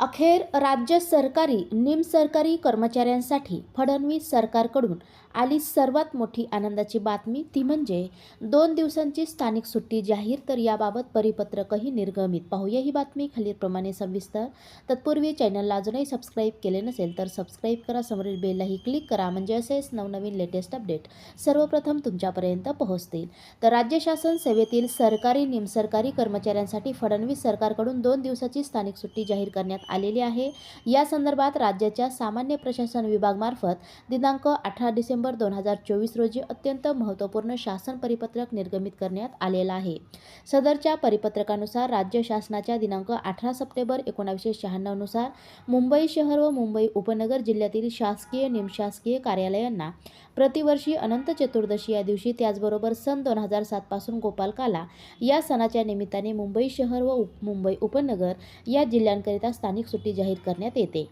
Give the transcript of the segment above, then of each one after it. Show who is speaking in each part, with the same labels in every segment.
Speaker 1: अखेर राज्य सरकारी निमसरकारी कर्मचाऱ्यांसाठी फडणवीस सरकारकडून आली सर्वात मोठी आनंदाची बातमी ती म्हणजे दोन दिवसांची स्थानिक सुट्टी जाहीर तर याबाबत परिपत्रकही निर्गमित. पाहूया ही बातमी खालीलप्रमाणे सविस्तर. तत्पूर्वी चॅनलला अजूनही सबस्क्राईब केले नसेल तर सबस्क्राईब करा समोरील बेललाही क्लिक करा म्हणजे असेच नवनवीन लेटेस्ट अपडेट सर्वप्रथम तुमच्यापर्यंत पोहोचतील. तर राज्य शासन सेवेतील सरकारी निमसरकारी कर्मचाऱ्यांसाठी फडणवीस सरकारकडून दोन दिवसाची स्थानिक सुट्टी जाहीर करण्यात आलेली आहे. या संदर्भात राज्याच्या सामान्य प्रशासन विभागमार्फत दिनांक अठरा डिसेंबर दोन हजार चोवीस रोजी अत्यंत महत्त्वपूर्ण शासन परिपत्रक निर्गमित करण्यात आलेलं आहे. सदरच्या परिपत्रकानुसार राज्य शासनाच्या दिनांक अठरा सप्टेंबर एकोणावीसशे शहाण्णवनुसार मुंबई शहर व मुंबई उपनगर जिल्ह्यातील शासकीय निमशासकीय कार्यालयांना प्रतिवर्षी अनंत चतुर्दशी या दिवशी त्याचबरोबर सन दोन हजार सातपासून गोपालकाला या सणाच्या निमित्ताने मुंबई शहर व उप मुंबई उपनगर या जिल्ह्यांकरिता स्थानिक सुट्टी जाहीर करण्यात येते.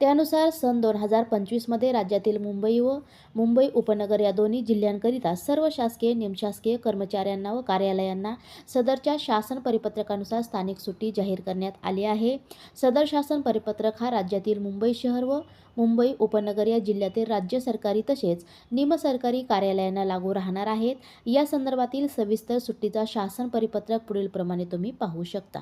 Speaker 1: त्यानुसार सन दोन हजार पंचवीसमध्ये राज्यातील मुंबई व मुंबई उपनगर या दोन्ही जिल्ह्यांकरिता सर्व शासकीय निमशासकीय कर्मचाऱ्यांना व कार्यालयांना सदरच्या शासन परिपत्रकानुसार स्थानिक सुट्टी जाहीर करण्यात आली आहे. सदर शासन परिपत्रक हा राज्यातील मुंबई शहर व मुंबई उपनगर या जिल्ह्यातील राज्य सरकारी तसेच निमसरकारी कार्यालयांना लागू राहणार आहेत. या संदर्भातील सविस्तर सुट्टीचा शासन परिपत्रक पुढीलप्रमाणे तुम्ही पाहू शकता.